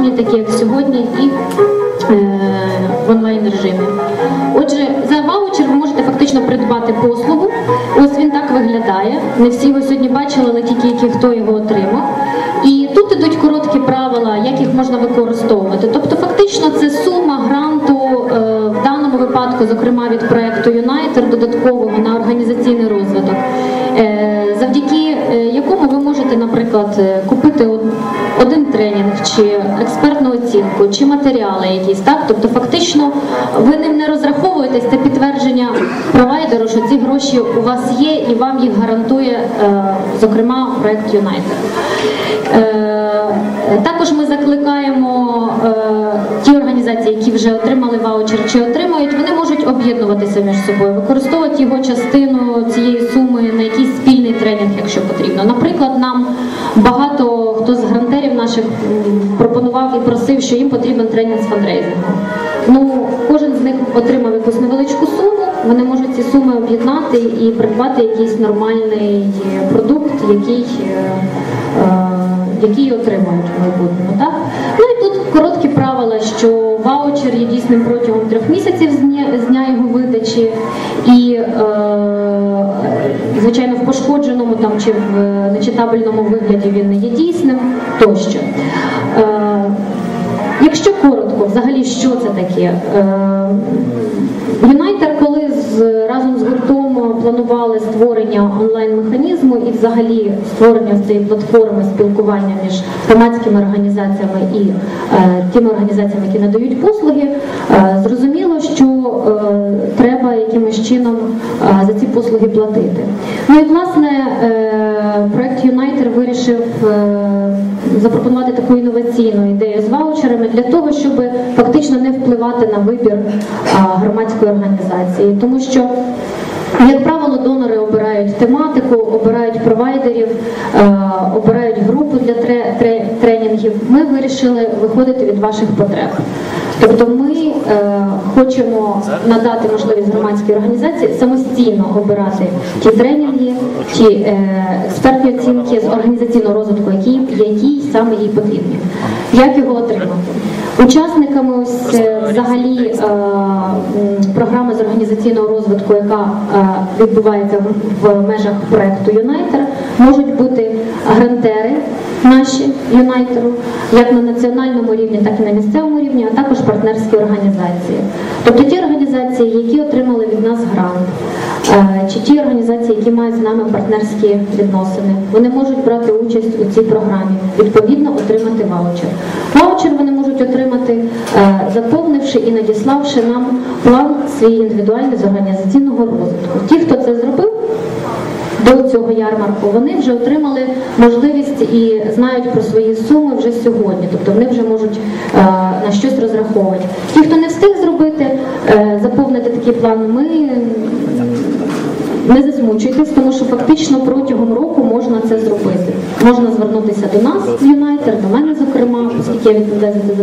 такі як сьогодні, і е, в онлайн режимі. Отже, за ваучер ви можете фактично придбати послугу. Ось він так виглядає. Не всі його сьогодні бачили, але тільки які хто його отримав. І тут ідуть короткі правила, як їх можна використовувати. Тобто, фактично, це сума даному зокрема від проекту Юнайтер, додаткового на організаційний розвиток, е, завдяки е, якому ви можете, наприклад, е, купити один тренінг чи експертну оцінку, чи матеріали якісь, так? Тобто, фактично, ви ним не розраховуєтесь, це підтвердження провайдеру, що ці гроші у вас є і вам їх гарантує, зокрема, проект Юнайтер. Також ми закликаємо організації, які вже отримали ваучер чи отримують, вони можуть об'єднуватися між собою, використовувати його частину цієї суми на якийсь спільний тренінг, якщо потрібно. Наприклад, нам багато хто з грантерів наших пропонував і просив, що їм потрібен тренінг з фандрейзингу. Ну, кожен з них отримав якусь невеличку суму. Вони можуть ці суми об'єднати і придбати якийсь нормальний продукт, який, е, е, який отримають в майбутньому. Так? Ну і тут короткі правила, що ваучер є дійсним протягом трьох місяців з дня, його видачі, і е, звичайно в пошкодженому там чи в нечитабельному вигляді він не є дійсним тощо. Якщо коротко, взагалі, що це таке? Е, Юнайтер, коли з, разом з гуртом планували створення онлайн-механізму і взагалі створення цієї платформи спілкування між громадськими організаціями і е, тими організаціями, які надають послуги, е, зрозуміло, що е, треба якимось чином е, за ці послуги платити. Ну і власне е, проект Юнайтер вирішив е, запропонувати таку інноваційну ідею з ваучерами для того, щоб фактично не впливати на вибір громадської організації, тому що. Як правило, донори обирають тематику, обирають провайдерів, обирають групу для тре- тре- тренінгів. Ми вирішили виходити від ваших потреб. Тобто ми е, хочемо надати можливість громадській організації самостійно обирати ті тренінги, ті е, експертні оцінки з організаційного розвитку, саме їй потрібні. Як його отримати? Учасниками ось е, взагалі е, програми з організаційного розвитку, яка е, відбувається в, межах проекту Юнайтер, можуть бути грантери наші Юнайтеру, як на національному рівні, так і на місцевому рівні, а також партнерські організації. Тобто ті організації, які отримали від нас грант, чи ті організації, які мають з нами партнерські відносини, вони можуть брати участь у цій програмі, відповідно отримати ваучер. Ваучер вони можуть отримати, е, заповнивши і надіславши нам план свій індивідуальний з організаційного розвитку. Ті, хто це зробив, до цього ярмарку, вони вже отримали можливість і знають про свої суми вже сьогодні, тобто вони вже можуть е, на щось розраховувати. Ті, хто не встиг зробити, е, заповнити такий план, ми не засмучуйтесь, тому що фактично протягом року можна це зробити. Можна звернутися до нас, Юнайтер, до мене, зокрема, оскільки я відповідаю за це